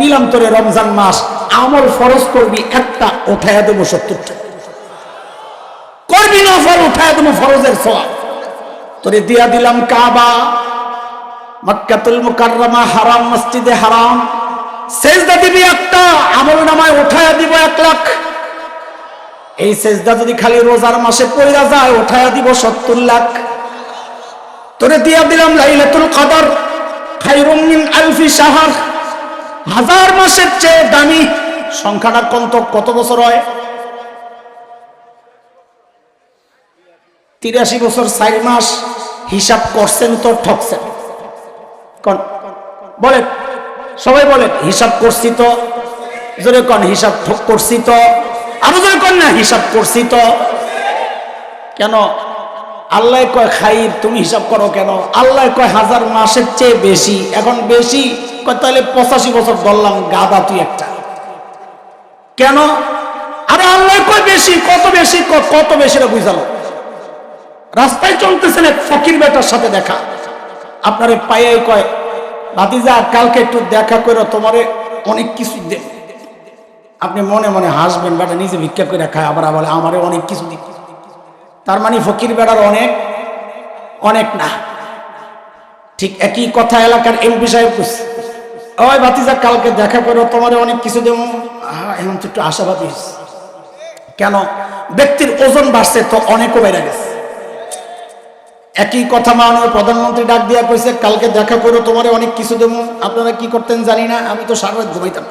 দিলাম তোরে রমজান মাস, আমল ফরজ করবি, একটা উঠাইয়া দেবো সত্তরটা করবি না ফর উঠাইয়া দেবো ফরজের সওয়াব? তোরে দিয়া দিলাম কাবা, মক্কাতুল মুকাররমা, হারাম, মসজিদে হারাম। সেজদা দিবি একটা, আমল নামায় উঠায়া দিব এক লাখ। এই সেজদা যদি খালি রোজার মাসে পয়রা যায়, উঠায়া দিব সত্তর লাখ। তোরে দিয়া দিলাম লাইলাতুল কদর খায়রুম মিন আলফি শাহর। হাজার মাসের চেয়ে দামি সংখ্যাটা কত কত বছর হয়? তিরাশি বছর, চার মাস হিসাব করছেন তো ঠকছেন। বলেন, সবাই বলেন, হিসাব করছি তো, জোরে কন, হিসাব ঠক করছি তো, আরও জোরে কন না, হিসাব করছি তো। কেন? আল্লাহ কয়, খাইর, তুমি হিসাব করো কেন? আল্লাহ কয়, হাজার মাসের চেয়ে বেশি, এখন বেশি। কয়, তাহলে পঁচাশি বছর ধরলাম গাদা তুই একটা। কেন? আরে আল্লাহ কয়, বেশি, কত বেশি কত বেশি রে বুঝালো? রাস্তায় চলতেছেন এক ফকির বেটার সাথে দেখা। আপনারে পায়ে কয়, ভাতিজা, কালকে একটু দেখা করে তোমারে অনেক কিছু দেব। আপনি মনে মনে হাসবেন, বেটা, নিজে ভিক্ষা করে খায়। আবার বলে, আমারে অনেক কিছু দিক তার মানে ফকির বেড়ার অনেক অনেক না। ঠিক একই কথা এলাকার এমপি সাহেব ওই ভাতিজা, কালকে দেখা করো, তোমার অনেক কিছু দেব। এখন তো একটু আশাবাদী। কেন? ব্যক্তির ওজন বাড়ছে তো অনেকও বেড়ে গেছে। একই কথা মাননীয় প্রধানমন্ত্রী ডাক দিয়া কইছে, কালকে দেখা করো, তোমারে অনেক কিছু দেবো। আপনারা কি করতেন জানি না, আমি তো সারা রাত ঘুমাইতাম।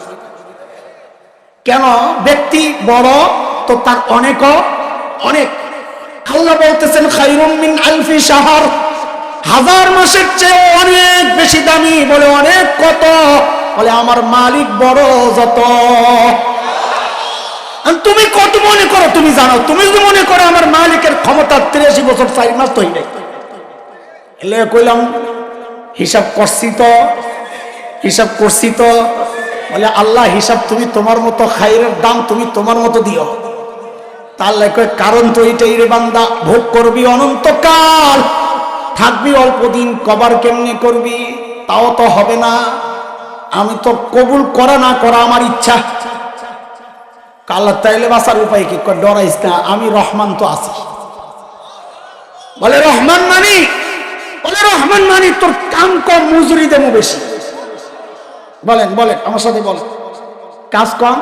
কেন? ব্যক্তি বড় তো তার অনেকও অনেক। আল্লাহ বলতেছেন খাইরুম মিন আলফি শাহর। হাজার মাসের চেয়ে অনেক বেশি দামি বলে অনেক কত? বলে, আমার মালিক বড় যত। তুমি কত মনে করো, তুমি জানো? তুমি যদি মনে করো আমার মালিকের ক্ষমতা তিরাশি বছর, চার মাস তো এলে কইলাম, হিসাব করছি তো, হিসাব করছি তো। বলে, আল্লাহ, হিসাব তুমি তোমার মতো খাইরের দাম তুমি তোমার মতো দিও। তার লেখে কারণ তো এইটাই রে বান্দা, ভোগ করবি অনন্তকাল। থাকবি অল্প দিন, কবার কেমনে করবি? তাও তো হবে না। আমি তো কবুল করা না করা আমার ইচ্ছা। কাল্লা তাইলে বাসার উপায় কি? ডরাইস না, আমি রহমান তো আছি। বলে, রহমান মানি? বলে, রহমান মানি তোর কাম কম মজুরি দেবো বেশি। বলেন বলেন, আমার সাথে বলেন। কাজ কম?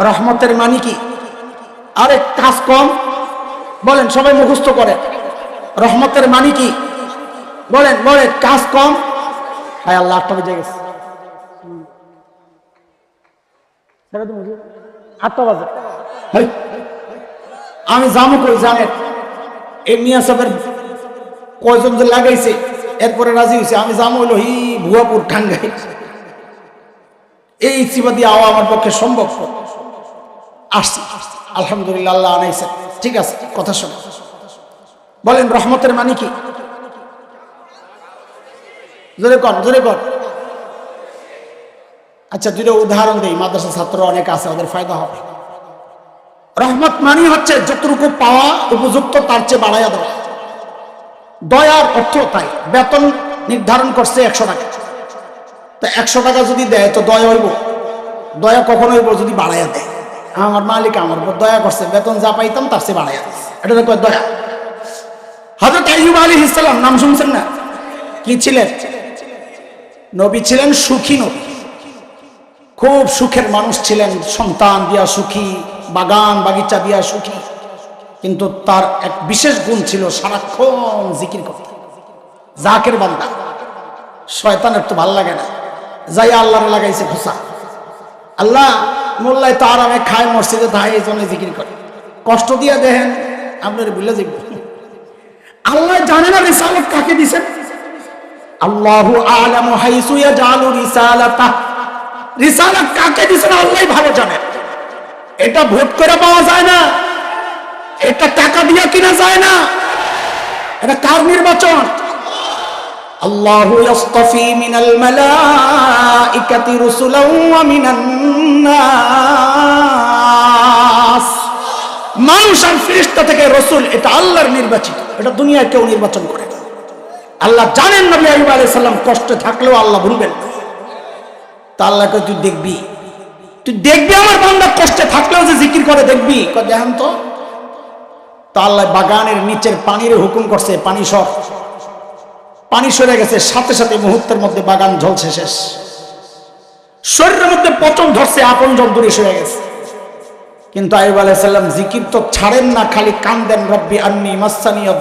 রহমতের মানি কি? আরে কাজ কম। বলেন, সবাই মুখস্থ করে। রহমতের মানি কি? বলেন বলেন, কাজ কম। হায় আল্লাহ, আটটা বেজে গেছে? আটটা বাজে। আমি জামু কই, জানেন? এই মিয়া সাহেবের কয়জন যে লাগাইছে, এরপরে রাজি হয়েছে আমি জামু হইল হি ভুয়াপুর ঠাঙ্গাই এই চিবাদি আওয়া আমার পক্ষে সম্ভব। নয়। আসছি। আলহামদুলিল্লাহ, আল্লাহ আনাইছে ঠিক আছে, কথা শোনো। বলেন, রহমতের মানে কি? জোরে কর জোরে কর আচ্ছা দুটো উদাহরণ দিই মাদ্রাসা ছাত্র অনেক আছে, ওদের ফায়দা হবে। রহমত মানি হচ্ছে যতটুকু পাওয়া উপযুক্ত, তার চেয়ে বাড়াইয়া দেওয়া। দয়ার অর্থ তাই, বেতন নির্ধারণ করছে একশো টাকা। তা একশো টাকা যদি দেয়, তো দয়া হইব। দয়া কখন হইব? যদি বাড়াইয়া দেয়। আমার মালিক আমার উপর দয়া করছে, বেতন যা পাইতাম তার বাড়াইয়া দিচ্ছে এটা তো দয়া। হজরত আইয়ুব আলী ইসলাম নাম শুনছেন না? কি ছিলেন? নবী ছিলেন সুখী নবী। খুব সুখের মানুষ ছিলেন, সন্তান দিয়া সুখী, বাগান বাগিচা দিয়া সুখী। কিন্তু তার এক বিশেষ গুণ ছিল সারাক্ষণ জিকির করতে। জাকের বান্দা। শয়তানের তো ভালো লাগে না। যাই আল্লাহর লাগাইছে খোসা আল্লাহ মোল্লাই তো আরামে খায় মসজিদে তাই এই জন্য জিকির করে। কষ্ট দিয়া দেখেন, আপনার বুঝলে যাইব। আল্লাহ জানে না রিসালত কাকে দিছেন আল্লাহু আলামু হাইসু ইয়াজালু রিসালাতা। রিসালাত কাকে দিছেন আল্লাহই ভালো জানেন এটা ভোট করে পাওয়া যায় না। এটা টাকা দিয়ে কিনা যায় না। এটা কার নির্বাচন? ইয়াসতাফি মিনাল মালাইকাতি রুসুলাও ওয়া মিনান নাস। মানুষ আর ফেরেশতা থেকে রসুল, এটা আল্লাহর নির্বাচিত, এটা দুনিয়ায় কেউ নির্বাচন করে না। আল্লাহ জানেন নবী আইব আলাইহিস সালাম কষ্টে থাকলেও আল্লাহ ভুলবেন না। তা আল্লাহকে তুই দেখবি তুই দেখবি আমার বান্দা কষ্টে থাকলেও যে জিকির করে, দেখবি? দেখেন তো। তা আল্লাহ বাগানের নিচের পানির হুকুম করছে, পানি সর। পানি সরে গেছে, সাথে সাথে মুহূর্তের মধ্যে বাগান ঝলছে শেষ। শরীরের মধ্যে পচন ধরছে, আপন জন দূরে সরে গেছে। কিন্তু আইব আলাইসাল্লাম জিকির তো ছাড়েন না, খালি কান্দেন, রব্বি আন্নি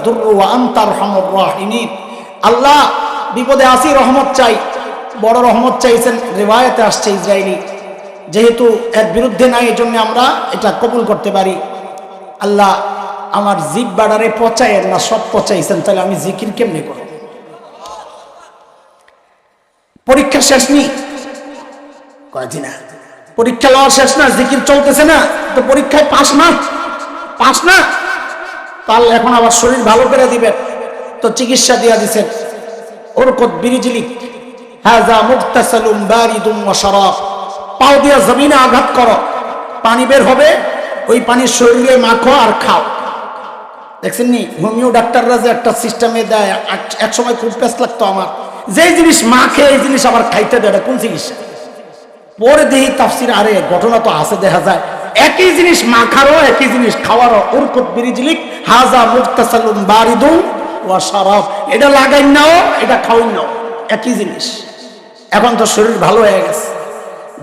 দুর্রু আন্তার রাহিমিন। আল্লাহ বিপদে আসি, রহমত চাই, বড় রহমত চাইছেন, রেওয়ায়তে আসছে ইসরায়েলি যেহেতু এর বিরুদ্ধে নাই এই জন্য আমরা এটা কবুল করতে পারি। আল্লাহ আমার জিপ বাড়ারে পচাইয়ের না, সব পচাইছেন, তাহলে আমি জিকির কেমনে করব? পরীক্ষা শেষ নি কয়েছি না পরীক্ষা লওয়া শেষ না, জিকির চলতেছে না, তো পরীক্ষায় পাস না? পাস না? তাহলে এখন আবার শরীর ভালো করে দিবেন। তো চিকিৎসা দিয়া দিছেন। ওরকত বিরিজিলিক হাজা মুক্তাসালুম বারিদুম শারাব পাও দিয়া জমিনে আঘাত করো। পানি বের হবে, ওই পানি শরীরে মাখো আর খাও। দেখছেন নি হোমিও ডাক্তাররা যে একটা সিস্টেমে দেয়, এক সময় খুব পেস লাগতো আমার। যেই জিনিস মা খেয়ে এই জিনিস আবার খাইতে দেয় কোন চিকিৎসা পরে দেখি তাফসির, আরে ঘটনা তো আছে, দেখা যায়। একই জিনিস মাখারও একই জিনিস খাওয়ারও উরকুত বিরিজলিক হাজা মুক্তাসালুম বারিদুম ওয়া শারাব। এটা লাগাই নাও, এটা খাওয়াই নাও। একই জিনিস। এখন তো শরীর ভালো হয়ে গেছে।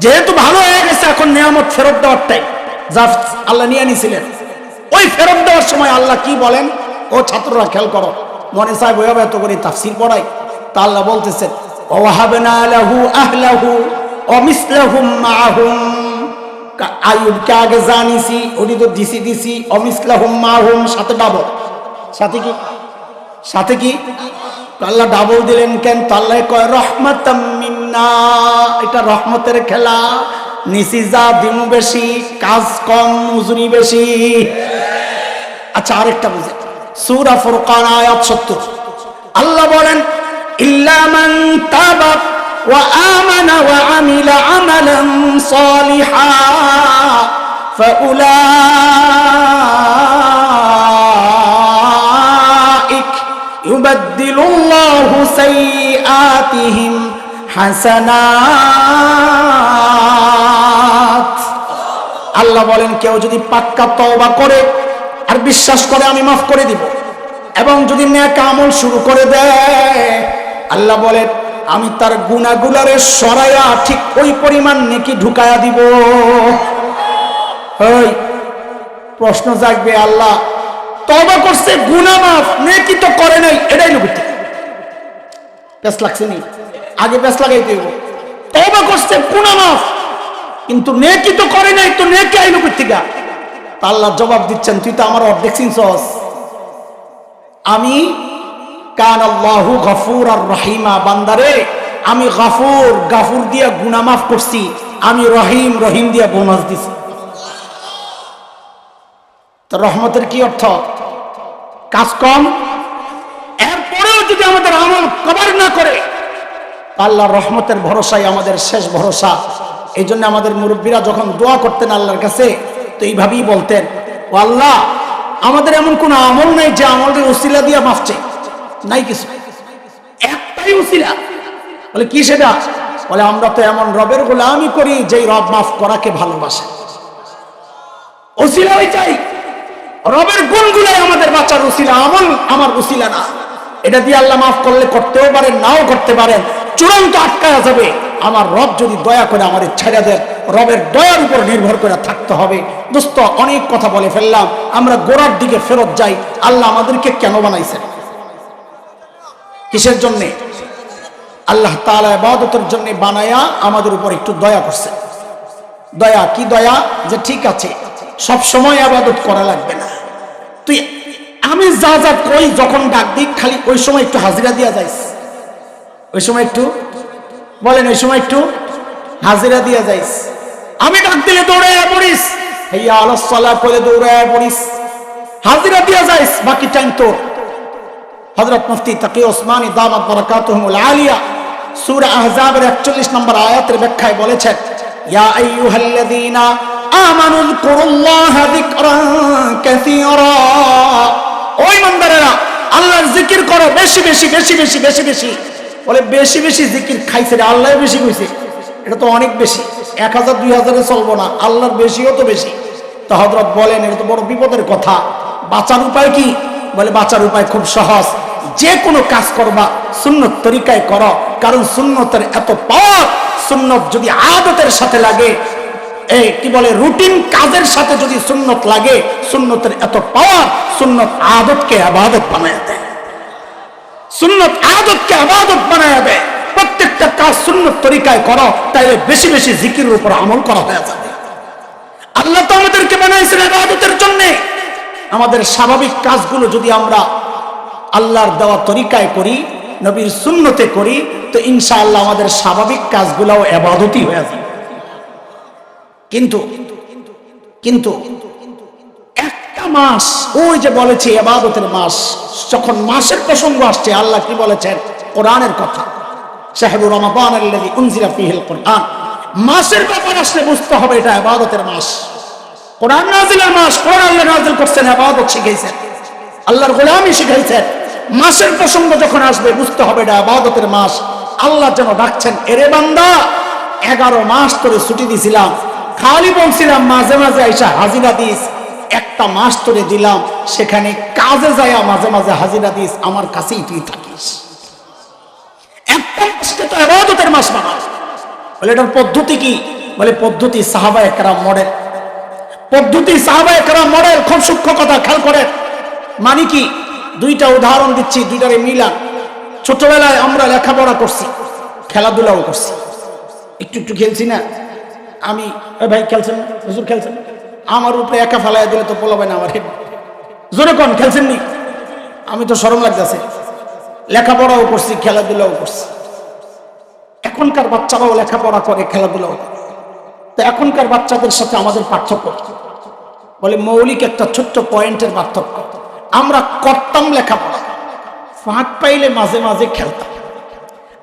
যেহেতু ভালো হয়ে গেছে, এখন নিয়ামত ফেরত দেওয়ার টাইম যা আল্লাহ নিয়ে নিয়েছিলেন ওই ফেরত দেওয়ার সময় আল্লাহ কি বলেন? ও ছাত্ররা, খেয়াল করো। মনে সাহেব ওইভাবে এত করে, তাফসির পড়াই। তা আল্লাহ বলতেছেন লাহু মাহুম আগে সাথে ডাবল ডাবল দিলেন কেন? কয় এটা রহমতের খেলা। নিচি যা দিনু বেশি, কাজ কম মজুরি বেশি। আচ্ছা আরেকটা বুঝে। সূরা ফুরকান, আয়াত 70 আল্লাহ বলেন ইল্লা মান তাবা ওয়া আমানা ওয়া আমিলা আমালান সালিহা فأولئك يبدل الله سيئاتهم حسنات আল্লাহ বলেন কেউ যদি পাক্কা তওবা করে আর বিশ্বাস করে আমি মাফ করে দিব এবং যদি ন্যাক আমল শুরু করে দেয় আল্লাহ বলেন, আমি তার গুনাগুলারে সরাইয়া ঠিক ওই পরিমাণ নেকি ঢুকায়া দিব। প্রশ্ন জাগবে আল্লাহ তবা করছে গুনা মাফ, নেকি তো করে নাই, এটাই লুকিতে পেস লাগছে নি? আগে পেস লাগাইতে হইব। তবা করছে গুনা মাফ, কিন্তু নেকি তো করে নাই, তো নেকি আইলো তা আল্লাহ জবাব দিচ্ছেন, তুই তো আমার অর্ধেক চিনছস। আমি কান আমি গফুর, গাফুর দিয়া গুনা মাফ করছি, আমি রহিম রহিম দিয়া বোনাস দিছি। তো রহমতের কি অর্থ? কাজ কম। এরপরেও যদি আমাদের আমল কভার না করে আল্লাহ রহমতের ভরসাই আমাদের শেষ ভরসা। এই জন্য আমাদের মুরব্বীরা যখন দোয়া করতেন আল্লাহর কাছে, তো এইভাবেই বলতেন, ও আল্লাহ, আমাদের এমন কোন আমল নাই যে আমলের উসিলা দিয়া মাফছে নাই কিছু। একটাই উসিলা। বলে, কি সেটা? বলে, আমরা তো এমন রবের গোলামি করি, যেই রব মাফ করাকে ভালোবাসে। উসিলা ওইটাই রবের গুণগুলাই আমাদের বাঁচার উসিলা, আমল আমার উসিলা না। এটা দিয়ে আল্লাহ মাফ করলে করতেও পারেন, নাও করতে পারেন। চূড়ান্ত আটকায়া যাবে। আমার রব যদি দয়া করে আমাদের ছেড়ে দেন, রবের দয়ার উপর নির্ভর করে থাকতে হবে। দোস্ত, অনেক কথা বলে ফেললাম। আমরা গোড়ার দিকে ফেরত যাই। আল্লাহ আমাদেরকে কেন বানাইছেন? কিসের জন্যে? আল্লাহ তালা আবাদতের জন্য বানায়া আমাদের উপর একটু দয়া করছে। দয়া, কি দয়া? যে ঠিক আছে, সব সময় আবাদত করা লাগবে না। তুই, আমি যা যা কই যখন ডাক দিই, খালি ওই সময় একটু হাজিরা দিয়া যাইস। ওই সময় একটু, বলেন, ওই সময় একটু হাজিরা দিয়া যাইস। আমি ডাক দিলে দৌড়াইয়া পড়িস। হেয়া আলসলা করে দৌড়াইয়া পড়িস। হাজিরা দিয়া যাইস, বাকি টাইম তোর। হযরত মুফতি তাকি ওসমানী দামাত বারাকাতুহুমুল আলিয়া সূরা আহজাবের 41 নম্বর আয়াতের ব্যাখ্যায় বলেছেন, ইয়া আল্লাহর জিকির করো, বেশি বেশি বেশি বেশি বেশি বেশি। বলে বেশি বেশি জিকির খাইছে রে আল্লাহ বেশি এটা তো অনেক বেশি, এক হাজার, দুই চলবো না, আল্লাহর বেশিও তো বেশি। তো হজরত বলেন, এটা তো বড় বিপদের কথা। বাঁচার উপায় কি? বলে বাঁচার উপায় খুব সহজ। যে কোনো কাজ করবা, সুন্নত তরিকায় করো। কারণ সুন্নতের এত পাওয়ার, সুন্নত যদি আদতের সাথে লাগে এই কি বলে, রুটিন কাজের সাথে যদি সুন্নত লাগে, সুন্নতের এত পাওয়ার, সুন্নত আদতকে আবাদত বানায় দেয়। সুন্নত আদতকে আবাদত বানায় দেয়। প্রত্যেকটা কাজ সুন্নত তরিকায় করো, তাইলে বেশি বেশি জিকিরের উপর আমল করা হয়ে যাবে। আল্লাহ তো আমাদেরকে বানাইছেন আবাদতের জন্য। আমাদের স্বাভাবিক কাজগুলো যদি আমরা আল্লাহর দেওয়া তরিকায় করি, নবীর সুন্নতে করি, তো ইনশাআল্লাহ আমাদের স্বাভাবিক কাজগুলোও এবাদতই হয়ে যাবে। কিন্তু কিন্তু, একটা মাস, ওই যে বলেছে এবাদতের মাস, যখন মাসের প্রসঙ্গ আসছে, আল্লাহ কি বলেছেন? কোরআনের কথা। শাহরুর রমাদান আল্লাযী উনজিলা ফীহিল কোরআন। মাসের ব্যাপার আসলে বুঝতে হবে, এটা এবাদতের মাস। কোরআন নাজিলের মাস, কোরআন আল্লাহ নাজিল করছেন এবাদত শিখাইছেন। আল্লাহর গোলামি শিখাইছেন। মাসের প্রসঙ্গ যখন আসবে, বুঝতে হবে এটা আবাদতের মাস। আল্লাহ যেন ডাকছেন, এরে বান্দা, এগারো মাস ধরে ছুটি দিছিলাম। খালি বলছিলাম, মাঝে মাঝে আইসা হাজিরা দিস। একটা মাস ধরে দিলাম, সেখানে কাজে যায়া মাঝে মাঝে হাজিরা দিস, আমার কাছেই তুই থাকিস। একটা মাস বানা। বলে, এটার পদ্ধতি কি? বলে, পদ্ধতি সাহাবা একরাম মডেল। পদ্ধতি সাহাবা একরাম মডেল, খুব সূক্ষ্ম কথা, খেয়াল করেন। মানে কি? দুইটা উদাহরণ দিচ্ছি, দুইটারে মিলান ছোটবেলায় আমরা লেখাপড়া করছি, খেলাধুলাও করছি। একটু একটু খেলছি না? আমি ভাই খেলছেন? হুজুর খেলছেন আমার উপরে একা ফেলাইয়া দিলে তো পোলাবে না আমার হেড। জোরে কন, খেলছেন নি? আমি তো সরম লাগতেছে। লেখাপড়াও করছি, খেলাধুলাও করছি। এখনকার বাচ্চারাও লেখাপড়া করে, খেলাধুলাও করে। তো এখনকার বাচ্চাদের সাথে আমাদের পার্থক্য বলে মৌলিক একটা ছোট্ট পয়েন্টের পার্থক্য। আমরা করতাম লেখাপড়া। ফাঁক পাইলে মাঝে মাঝে খেলতাম।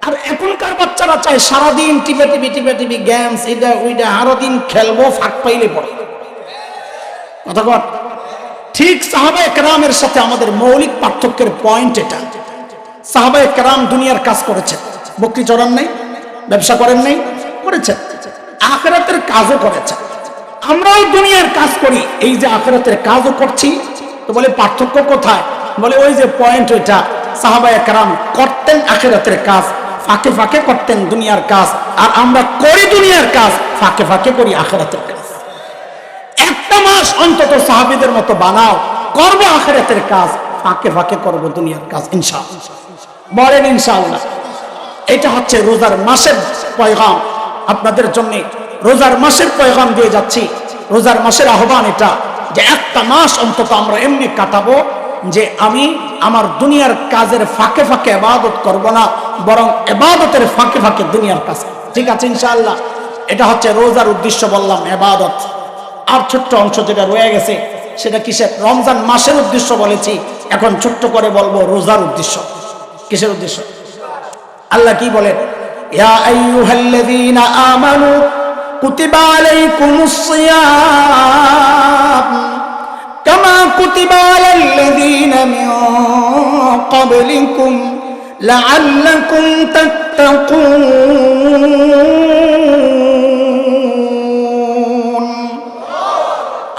আর এখনকার বাচ্চারা চায় সারাদিন টিপে টিপি টিপে টিপি গেমস এটা, ওইটা, আরও দিন খেলব ফাঁক পাইলে পড়ে কথা কর ঠিক সাহাবা একরামের সাথে আমাদের মৌলিক পার্থক্যের পয়েন্ট এটা। সাহাবা একরাম দুনিয়ার কাজ করেছেন বকরি চড়ান নাই, ব্যবসা করেন নাই করেছেন আখেরাতের কাজও করেছেন আমরাও দুনিয়ার কাজ করি। এই যে আখেরাতের কাজও করছি তো বলে, পার্থক্য কোথায়? বলে, ওই যে পয়েন্ট ওইটা সাহাবা একরাম করতেন আখেরাতের কাজ, ফাঁকে ফাঁকে করতেন দুনিয়ার কাজ, আর আমরা করি দুনিয়ার কাজ, ফাঁকে ফাঁকে করি আখেরাতের কাজ। একটা মাস অন্তত সাহাবিদের মতো বানাও, করব আখেরাতের কাজ, ফাঁকে ফাঁকে করব দুনিয়ার কাজ বলেন, ইনশাআল্লাহ। এটা হচ্ছে রোজার মাসের পয়গাম। আপনাদের জন্য রোজার মাসের পয়গাম দিয়ে যাচ্ছি। রোজার মাসের আহ্বান এটা। যে একটা মাস অন্তত আমরা এমনি কাটাবো যে আমি আমার দুনিয়ার কাজের ফাঁকে ফাঁকে এবাদত করব না, বরং এবাদতের ফাঁকে ফাঁকে দুনিয়ার কাজ। ঠিক আছে ইনশাআল্লাহ? এটা হচ্ছে রোজার উদ্দেশ্য বললাম এবাদত আর ছোট্ট অংশ যেটা রয়ে গেছে, সেটা কিসের? রমজান মাসের উদ্দেশ্য বলেছি, এখন ছোট্ট করে বলব রোজার উদ্দেশ্য। কিসের উদ্দেশ্য? আল্লাহ কি বলেন? ইয়া আইয়ুহাল্লাযীনা আমানু কুতিবা আলাইকুমুস সিয়াম। কামা কুতিবা আলাল্লাযীনা মিন ক্বাবলিকুম লাআল্লাকুম তাত্তাকুন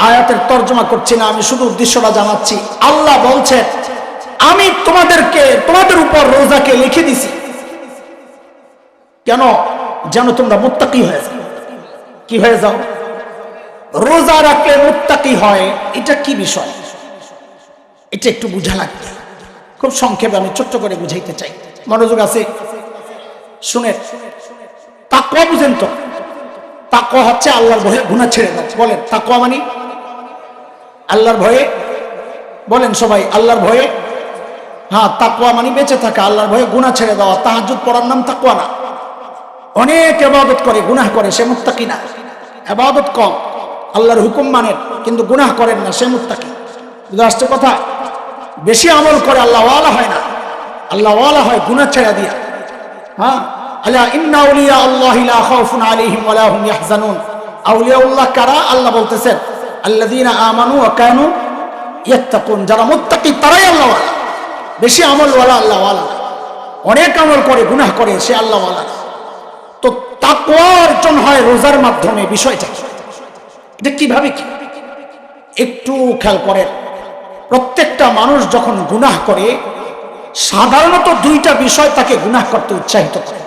আয়াতের তর্জমা করছি না, আমি শুধু উদ্দেশ্যটা জানাচ্ছি। আল্লাহ বলছেন আমি তোমাদেরকে, তোমাদের উপর রোজাকে লিখে দিছি। কেন? যেন তোমরা মুত্তাকি হয়ে যাও। কি হয়ে যাও? রোজা রাখলে মুত্তাকি হয়, এটা কি বিষয়? এটা একটু বুঝা লাগবে। খুব সংক্ষেপে আমি ছোট্ট করে বুঝাইতে চাই। মনোযোগ আছে? শুনে তাকওয়া বুঝেন তো? তাকওয়া হচ্ছে আল্লাহর ভয়ে গুনাহ ছেড়ে দাও। বলেন, তাকওয়া মানে? আল্লাহর ভয়ে? বলেন সবাই, আল্লাহর ভয়ে? হ্যাঁ তাকওয়া মানে বেঁচে থাকা, আল্লাহর ভয়ে গুনাহ ছেড়ে দেওয়া। তাহাজ্জুদ পড়ার নাম তাকওয়া না। অনেক এবাদত করে, গুনাহ করে, সে মুত্তাকি না। এবাদত কম। আল্লাহর হুকুম মানেন, কিন্তু গুনাহ করেন না, সে মুত্তাকি। আসছে কথা, বেশি আমল করে আল্লাহ ওয়ালা হয় না। আল্লাহ ওয়ালা হয় গুনাহ ছেড়ে দিয়া। হ্যাঁ? আল্লাহ ইন্না আউলিয়া আল্লাহ লা খাউফুন আলাইহিম ওয়ালা হুম ইয়াহজানুন। আউলিয়াউল্লাহ কারা? আল্লাহ বলতেছেন, আল্লাযীনা আমানু ওয়া কানু ইয়াত্তাকুন। যারা মুত্তাকি, তারাই আল্লাহ ওয়ালা। বেশি আমল ওয়ালা আল্লাহ ওয়ালা অনেক আমল করে, গুনাহ করে, সে আল্লাহ ওয়ালা তো তাকওয়া অর্জন হয় রোজার মাধ্যমে বিষয়টা। এটা কীভাবে কি? একটু খেয়াল করেন। প্রত্যেকটা মানুষ যখন গুনাহ করে, সাধারণত দুইটা বিষয় তাকে গুনাহ করতে উৎসাহিত করে।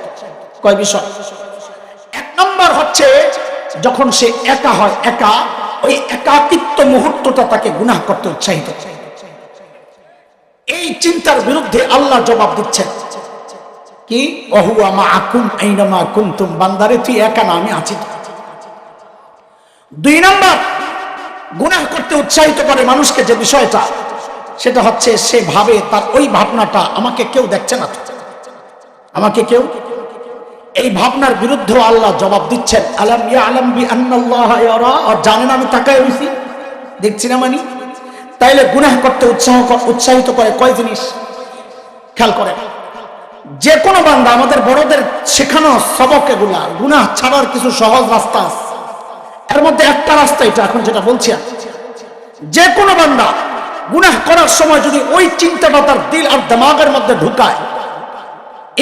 কয় বিষয়? এক নম্বর হচ্ছে, যখন সে একা হয়, একা, ওই একাকিত্ব মুহূর্তটা তাকে গুনাহ করতে উৎসাহিত এই চিন্তার বিরুদ্ধে আল্লাহ জবাব দিচ্ছেন। কি? অহুয়া মা আকুম আইনামা কুন্তুম, বান্দারে তুই একা না, আমি আছি তো। দুই নম্বর, গুনাহ করতে উৎসাহিত করে মানুষকে যে বিষয়টা, সেটা হচ্ছে সে ভাবে তার ওই ভাবনাটা আমাকে কেউ দেখছে না আমাকে কেউ? এই ভাবনার বিরুদ্ধেও আল্লাহ জবাব দিচ্ছেন, আলাম আলাম জানেন আমি তাকায় দেখছি না মানি? তাইলে গুনাহ করতে উৎসাহ উৎসাহিত করে কয় জিনিস? খেয়াল করে যে কোনো বান্দা আমাদের বড়দের শেখানো সবক এগুলা, গুনাহ ছাড়ার কিছু সহজ রাস্তা আছে। এর মধ্যে একটা রাস্তা এটা এখন যেটা বলছি। যে কোনো বান্দা গুনাহ করার সময় যদি ওই চিন্তাটা তার দিল আর দিমাগের মধ্যে ঢুকায়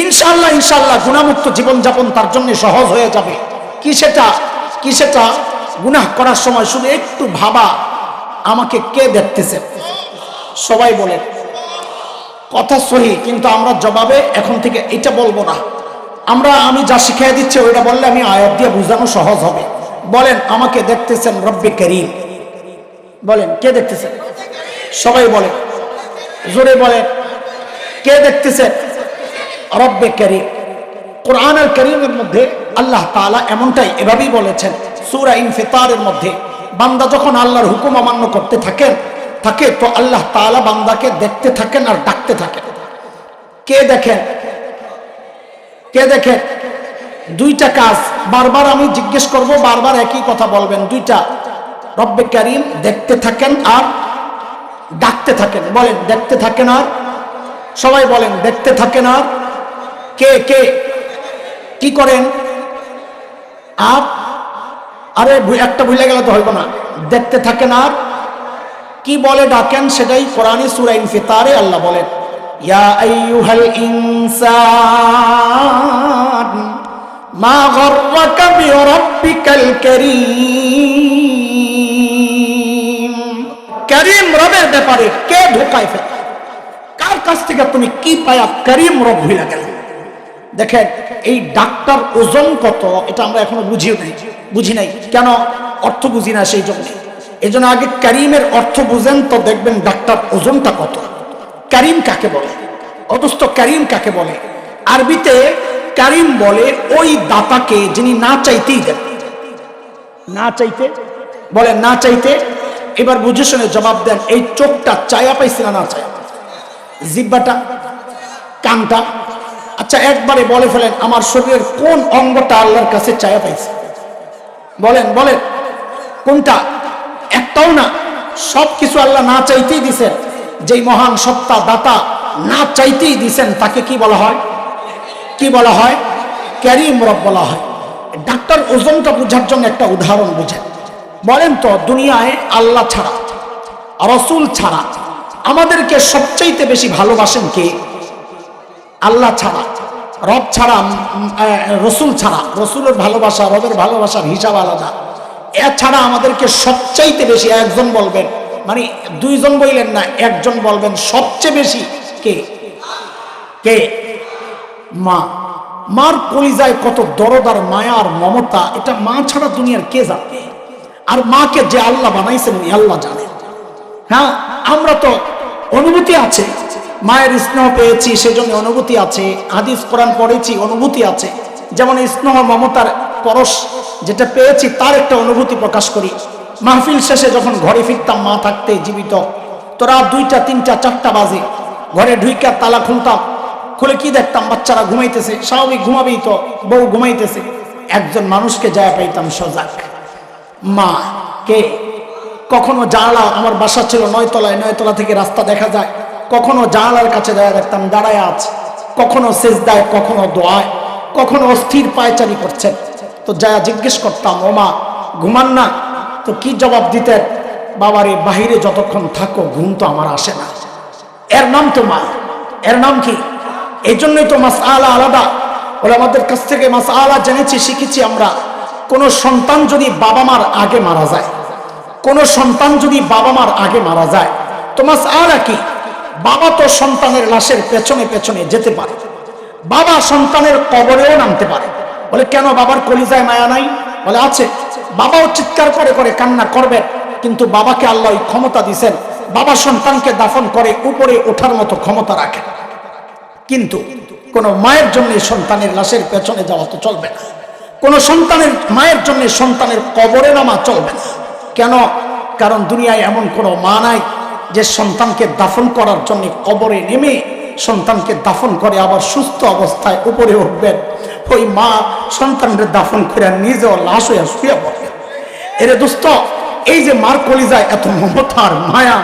ইনশাল্লাহ ইনশাল্লাহ গুণামুক্ত জীবনযাপন তার জন্য সহজ হয়ে যাবে। কি সেটা? কি সেটা? গুনাহ করার সময় শুধু একটু ভাবা, আমাকে কে দেখতেছে? সবাই বলে কথা সহি, কিন্তু আমরা জবাবে এখন থেকে এটা বলব না। আমরা, আমি যা শিখিয়ে দিচ্ছি, ওইটা বললে আমি আয়াত দিয়ে বোঝানো সহজ হবে। বলেন, আমাকে দেখতেছেন রব্বে করিম। বলেন, কে দেখতেছেন? সবাই বলে জোরে বলেন, কে দেখতেছেন? রব্বে করিম। কোরআন আল করিমের মধ্যে আল্লাহ তাআলা এমনটাই এভাবেই বলেছেন, সূরা ইনফিতারের মধ্যে। বান্দা যখন আল্লাহর হুকুম অমান্য করতে থাকেন, থাকে তো আল্লাহ তাআলা বান্দাকে দেখতে থাকেন আর ডাকতে থাকেন। কে দেখেন? কে দেখেন? দুইটা কাজ। বারবার আমি জিজ্ঞেস করব, বারবার একই কথা বলবেন। দুইটা। রব্বে করিম দেখতে থাকেন আর ডাকতে থাকেন। বলেন, দেখতে থাকেন আর? সবাই বলেন, দেখতে থাকেন আর? কে কে? কি করেন? আর? আরে একটা ভুলে গেলে তো হইব না। দেখতে থাকেন আর? কি বলে ডাকেন সেটাই কোরআনী সূরা ইনফিতারে আল্লাহ বলেন, ইয়া আইয়ুহাল ইনসান মা গররাকা বিরাব্বিকাল কারীম। কারীম রবের ব্যাপারে কে ঢোকায় ফেলে? কার কাছ থেকে তুমি কি পায়া করিম রব হইলা গেল? দেখেন, এই ডাক্তার ওজন কত, এটা আমরা এখনও বুঝিও নাই। বুঝি নাই। কেন? অর্থ বুঝি না সেই জন্য। এই জন্য আগে করিমের অর্থ বুঝেন তো দেখবেন ডাক্তার ওজনটা কত। করিম কাকে বলে? অথচ করিম কাকে বলে? আরবিতে করিম বলে, ওই দাতাকে যিনি না চাইতেই দেন। না চাইতে? বলে না চাইতে? এবার বুঝে শুনে জবাব দেন, এই চোখটা চায়া পাইছে না না চায় জিব্বাটা, কানটা? আচ্ছা একবারে বলে ফেলেন, আমার শরীরের কোন অঙ্গটা আল্লাহর কাছে চায়া পাইছে? বলেন বলেন, কোনটা? একটাও না। সব কিছু আল্লাহ না চাইতেই দিছেন। যেই মহান সত্তা দাতা না চাইতেই দিছেন, তাকে কি বলা হয়? কি বলা হয়? ক্যারিম রব বলা হয়। ডাক্তার ওজনটা বোঝার জন্য একটা উদাহরণ বুঝেন বলেন তো, দুনিয়ায় আল্লাহ ছাড়া, রসুল ছাড়া আমাদেরকে সবচাইতে বেশি ভালোবাসেন কে? আল্লাহ ছাড়া, রব ছাড়া রসুল ছাড়া। রসুলের ভালোবাসা, রবের ভালোবাসার হিসাব আলাদা। এছাড়া আমাদেরকে সবচাইতে বেশি একজন বলবেন মানে দুইজন বললেন না, একজন বলবেন সবচেয়ে বেশি কে? কে? মা, মার কলিজায় কত দরদ আর মায়া আর মমতা, এটা মা ছাড়া দুনিয়ার কে জানে? আর মাকে যে আল্লাহ বানাইছেন আল্লাহ জানে। হ্যাঁ আমরা তো অনুভূতি আছে। মায়ের স্নেহ পেয়েছি, সেজন্য অনুভূতি আছে। হাদিস, কোরআন পড়েছি, অনুভূতি আছে। যেমন স্নেহ মমতার পরশ যেটা পেয়েছি, তার একটা অনুভূতি প্রকাশ করি। মাহফিল শেষে যখন ঘরে ফিরতাম, মা থাকতে জীবিত। তো রাত দুইটা, তিনটা, চারটা বাজে। ঘরে ঢুইকা তালা খুলতাম খুলে কি দেখতাম? বাচ্চারা ঘুমাইতেছে, স্বাভাবিক ঘুমাবেই তো, বউ ঘুমাইতেছে। একজন মানুষকে যায় পাইতাম সজাগ। মা, কে? কখনো জানালা আমার বাসা ছিল নয়তলায়, নয়তলা থেকে রাস্তা দেখা যায়। কখনো জানালার কাছে দাঁড়ায় দেখতাম দাঁড়ায় আছে। কখনো সেজদায়, কখনো দোয়ায়, কখনো অস্থির পায়চারি করছেন। তো যা জিজ্ঞেস করতাম, ও মা, ঘুমান না? তো কি জবাব দিতেন? বাবারে, বাহিরে যতক্ষণ থাকো, ঘুম তো আমার আসে না। এর নাম তো মা। এর নাম কি? এই জন্যই তো মাস আলা আলাদা। বলে আমাদের কাছ থেকে মাস আলা জেনেছি, শিখেছি আমরা। কোন সন্তান যদি বাবা মার আগে মারা যায়, কোন সন্তান যদি বাবা মার আগে মারা যায়, তো মাস আলা কি? বাবা তো সন্তানের লাশের পেছনে পেছনে যেতে পারে। বাবা সন্তানের কবরেও নামতে পারে। বলে, কেন বাবার কলিজায় মায়া নাই? বলে, আছে। বাবাও চিৎকার করে করে কান্না করবে, কিন্তু বাবাকে আল্লাহ ক্ষমতা দিছেন। বাবা সন্তানকে দাফন করে উপরে ওঠার মতো ক্ষমতা রাখে কিন্তু কোন মায়ের জন্য সন্তানের লাশের পেছনে যাওয়া তো চলবে না। কোন সন্তানের, মায়ের জন্য সন্তানের কবরে নামা চলবে না। কেন? কারণ দুনিয়ায় এমন কোনো মা নাই যে সন্তানকে দাফন করার জন্য কবরে নেমে সন্তানকে দাফন করে আবার সুস্থ অবস্থায় উপরে উঠবেন ওই মা সন্তানকে দাফন করে নিজেও লাশ হয়ে শুয়ে পড়বে। এরে দোস্ত, এই যে মার কলিজায় এত মমতার মায়া,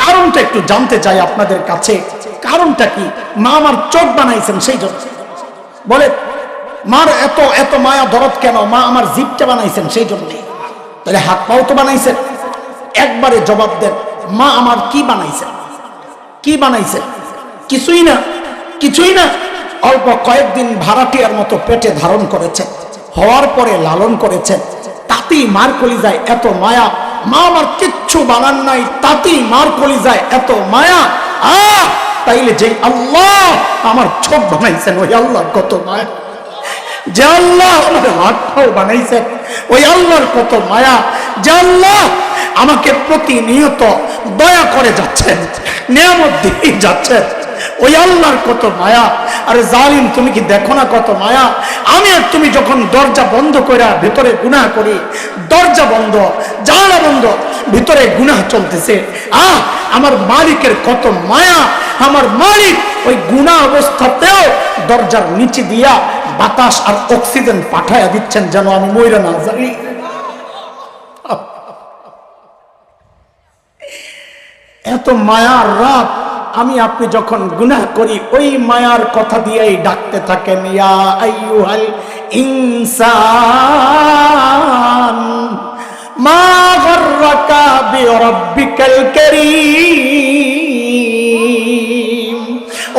কারণটা একটু জানতে চাই আপনাদের কাছে। কারণটা কি? মা আমার চোখ বানাইছেন সেই জন্য বলে, মার এত এত মায়া দরদ কেন? মা আমার জিপটা বানাইছেন সেই জন্যে তাহলে হাত পাও তো বানাইছেন। একবারে জবাব দেন, মা আমার কি বানাইছেন? কি বানাইছেন? কিছুই না কিছুই না। অল্প কয়েকদিন ভাড়াটিয়ার মতো পেটে ধারণ করেছেন। হওয়ার পরে লালন করেছেন। তাতেই মার কলিজায় এত মায়া। মা আমার কিচ্ছু বানান নাই, তাতেই মার কলিজায় এত মায়া। আহ! তাইলে যে আল্লাহ আমার চোখ বানাইছেন, ওই আল্লাহ কত মায়া। যে আল্লাহ আমার হাতটাও বানাইছেন, ওই আল্লাহর কত মায়া। যে আল্লাহ আমাকে প্রতিনিয়ত দয়া করে যাচ্ছেন, নিয়ামত দিয়ে যাচ্ছেন। ওই আল্লাহর কত মায়া। আরে জালিম, তুমি কি দেখো না কত মায়া? আমি আর তুমি যখন দরজা বন্ধ করে ভেতরে গুনাহ করি, দরজা বন্ধ, জানলা বন্ধ, ভিতরে গুনাহ চলতেছে। আহ, আমার মালিকের কত মায়া। আমার মালিক ওই গুনাহ অবস্থাতেও দরজার নিচে দিয়া বাতাস আর অক্সিজেন পাঠায়া দিচ্ছেন যেন আমি ময়রা না জানি এত মায়ার রাত আমি আপনি যখন গুনাহ করি, ওই মায়ার কথা দিয়েই ডাকতে থাকেন, ইয়া আইয়ুহাল ইনসান, মা গর্রাকা বিরাব্বিকাল কারীম।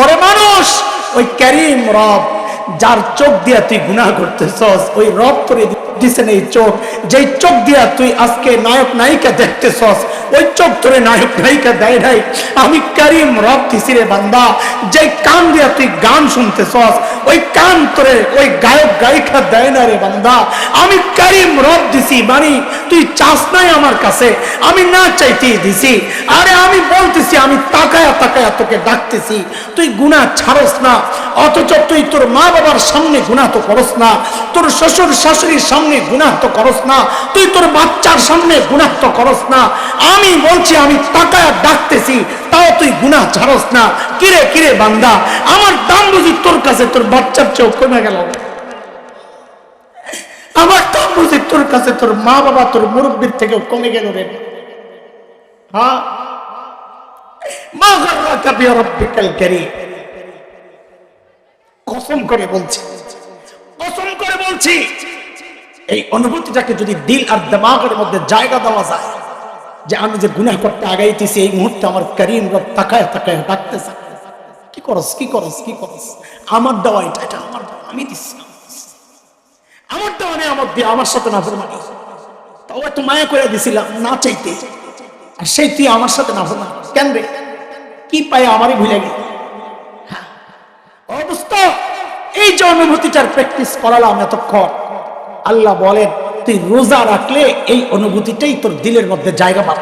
ওরে মানুষ, ওই করিম রব, যার চোখ দিয়ে তুই গুনাহ করতেছস, ওই রব তোরে দিছেন এই চোখ? যেই চোখ দিয়া তুই আজকে নায়ক নায়িকা দেখতেছস, ওই চোখ তোরে নায়ক নায়িকা দেয় নাই। আমি করিম রব দিছি বান্দা, যেই কান দিয়া তুই গান শুনতেছস, ওই কান তোরে ওই গায়ক গায়িকা দেয় না রে বান্দা। আমি করিম রব দিছি মানে তুই চাস নাই আমার কাছে, আমি না চাইতেই দিছি। আরে আমি বলতেছি, আমি তাকায়া তাকায়া তোকে ডাকতেছি, তুই গুণা ছাড়স না, অথচ তুই তোর মা বাবার সামনে গুণা তো করস না, তোর শ্বশুর শাশুড়ির সামনে গুণা তো করস না, তুই তোর বাচ্চার সামনে গুণা তো করস না। আমি বলছি, আমি তাকায়া ডাকতেছি, তাও তুই গুণা ছাড়স না। কিরে কিরে বান্দা, আমার দাম বুঝি তোর কাছে, তোর বাচ্চার চেয়েও কমে গেল। আমার দাম বুঝি তোর কাছে, তোর মা বাবা, তোর মুরব্বীর থেকেও কমে গেল রে। হ্যাঁ কসম করে বলছি, কসম করে বলছি এই অনুভূতিটাকে যদি দিল আর দিমাগের মধ্যে জায়গা দেওয়া যায় যে আমি যে গুনাহ করতে আগাইতেছি, এই মুহূর্তে আমার করিম রব তাকায় তাকায় ডাকতেছে। কি করস কি করস কি করস? আমার দেওয়া এটা এটা আমার আমি দিচ্ছি আমার দেওয়া নেই, আমার দিয়ে আমার সাথে না ফরমানি। তাও একটু মায়া করে দিছিলাম, না চাইতে। আর সেই তুই আমার সাথে না ফরমানি। কেন রে? কি পাই আমারই ভুলে গেল। অবস্থা, এই যে অনুভূতিটার প্র্যাকটিস করালাম এতক্ষণ। আল্লাহ বলেন তুই রোজা রাখলে এই অনুভূতিটাই তোর দিলের মধ্যে জায়গা পাবে।